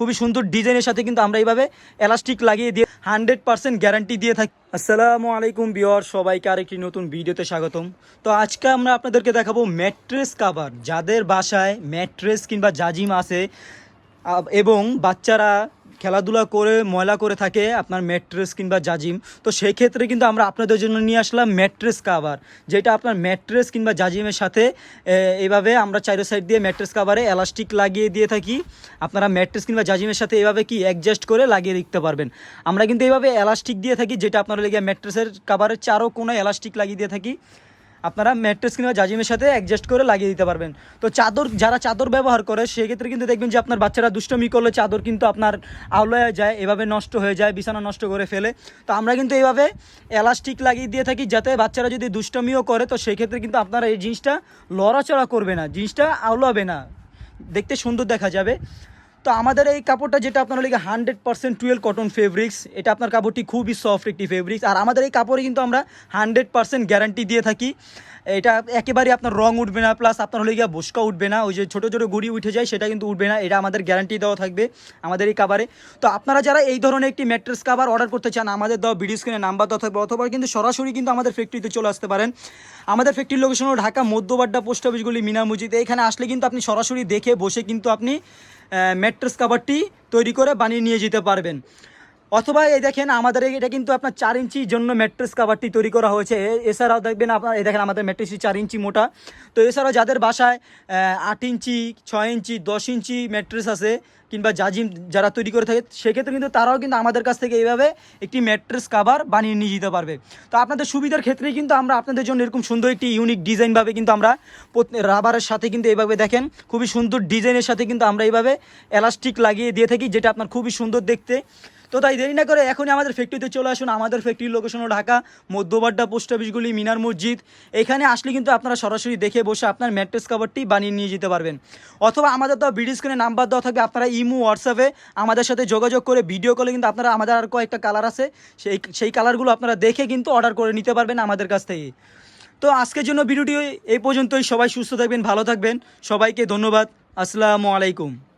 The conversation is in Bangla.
খুবই সুন্দর ডিজাইনের সাথে কিন্তু আমরা এইভাবে এলাস্টিক লাগিয়ে দিয়ে হান্ড্রেড পার্সেন্ট গ্যারান্টি দিয়ে থাকি। আসসালামু আলাইকুম বিয়র সবাইকে আরেকটি নতুন ভিডিওতে স্বাগতম। তো আজকে আমরা আপনাদেরকে দেখাবো ম্যাট্রেস কাভার যাদের বাসায় ম্যাট্রেস কিংবা জাজিম আছে এবং বাচ্চারা খেলাধুলা করে ময়লা করে থাকে আপনার ম্যাট্রেস কিংবা জাজিম। তো সেই ক্ষেত্রে কিন্তু আমরা আপনাদের জন্য নিয়ে আসলাম ম্যাট্রেস কাভার যেটা আপনার ম্যাট্রেস কিংবা জাজিমের সাথে এ, এইভাবে আমরা চাইরো সাইড দিয়ে ম্যাট্রেস কাভারে এলাস্টিক লাগিয়ে দিয়ে থাকি। আপনারা ম্যাট্রেস কিংবা জাজিমের সাথে এভাবে কি অ্যাডজাস্ট করে লাগিয়ে দিতে পারবেন। আমরা কিন্তু এইভাবে এলাস্টিক দিয়ে থাকি যেটা আপনারা লেগে ম্যাট্রেসের কাভারের চারও কোনো এলাস্টিক লাগিয়ে দিয়ে থাকি। আপনারা ম্যাট্রেস কিংবা জাজিমের সাথে অ্যাডজাস্ট করে লাগিয়ে দিতে পারবেন। তো চাদর, যারা চাদর ব্যবহার করে, সেক্ষেত্রে কিন্তু দেখবেন যে আপনার বাচ্চারা দুষ্টমি করলে চাদর কিন্তু আপনার আওলায় যায়, এভাবে নষ্ট হয়ে যায়, বিছানা নষ্ট করে ফেলে। তো আমরা কিন্তু এইভাবে এলাস্টিক লাগিয়ে দিয়ে থাকি, যাতে বাচ্চারা যদি দুষ্টমিও করে, তো সেক্ষেত্রে কিন্তু আপনারা এই জিনিসটা লড়াচড়া করবে না, জিনিসটা আওলাবে না। দেখতে সুন্দর দেখা যাবে। তো আমাদের এই কাপড়টা যেটা আপনার লিগে hundred percent twelve cotton fabrics, এটা আপনার কাপড়টি খুবই সফট একটি ফেব্রিক্স। আর আমাদের এই কাপড়ে কিন্তু আমরা হান্ড্রেড পার্সেন্ট গ্যারান্টি দিয়ে থাকি। এটা একেবারে আপনার রং উঠবে না, প্লাস আপনার হলে গিয়ে বসকা উঠবে না। ওই যে ছোটো ছোটো গুড়ি উঠে যায়, সেটা কিন্তু উঠবে না। এটা আমাদের গ্যারান্টি দেওয়া থাকবে আমাদের এই কাভারে তো আপনারা যারা এই ধরনের একটি ম্যাট্রেস কাভার অর্ডার করতে চান, আমাদের দেওয়া ভিডিও স্ক্রিনে নাম্বার দেওয়া থাকবে, অথবা কিন্তু সরাসরি কিন্তু আমাদের ফ্যাক্টরিতে চলে আসতে পারেন। আমাদের ফ্যাক্টরির লোকেশন হলো ঢাকা মধ্যবাড্ডা পোস্ট অফিসগুলি মিনা মসজিদ। এখানে আসলে কিন্তু আপনি সরাসরি দেখে বসে কিন্তু আপনি ম্যাট্রেস কাভারটি তৈরি করে বানিয়ে নিয়ে যেতে পারবেন। অথবা এই দেখেন আমাদের এটা কিন্তু আপনার চার ইঞ্চির জন্য ম্যাট্রেস কাভারটি তৈরি করা হয়েছে। এছাড়াও দেখবেন আপনার এই দেখেন আমাদের ম্যাট্রেসটি চার ইঞ্চি মোটা। তো এছাড়াও যাদের বাসায় আট ইঞ্চি, ছয় ইঞ্চি, দশ ইঞ্চি ম্যাট্রেস আছে কিংবা জাজিম যারা তৈরি করে থাকে, সেক্ষেত্রে কিন্তু তারাও কিন্তু আমাদের কাছ থেকে এইভাবে একটি ম্যাট্রেস কাভার বানিয়ে নিয়ে যেতে পারবে। তো আপনাদের সুবিধার ক্ষেত্রেই কিন্তু আমরা আপনাদের জন্য এরকম সুন্দর একটি ইউনিক ডিজাইনভাবে কিন্তু আমরা রাবারের সাথে কিন্তু এইভাবে দেখেন, খুবই সুন্দর ডিজাইনের সাথে কিন্তু আমরা এইভাবে এলাস্টিক লাগিয়ে দিয়ে থাকি, যেটা আপনার খুবই সুন্দর দেখতে। তো তাই দেরি না করে এখনই আমাদের ফ্যাক্টরিতে চলে আসুন। আমাদের ফ্যাক্টরির লোকেশন ঢাকা, মধ্যবাড্ডা পোস্ট অফিসগুলি মিনার মসজিদ। এখানে আসলে কিন্তু আপনারা সরাসরি দেখে বসে আপনার ম্যাট্রেস কাভারটি বানিয়ে নিয়ে যেতে পারবেন। অথবা আমাদের তো ভিডিও স্ক্রিনে নাম্বার দেওয়া থাকবে আপনারা ইমো হোয়াটসঅ্যাপে আমাদের সাথে যোগাযোগ করে ভিডিও কলে কিন্তু আপনারা আমাদের আর কয়েকটা কালার আছে। সেই সেই কালারগুলো আপনারা দেখে কিন্তু অর্ডার করে নিতে পারবেন আমাদের কাছ থেকে। তো আজকের জন্য ভিডিওটি এই পর্যন্তই। সবাই সুস্থ থাকবেন, ভালো থাকবেন। সবাইকে ধন্যবাদ। আসসালামু আলাইকুম।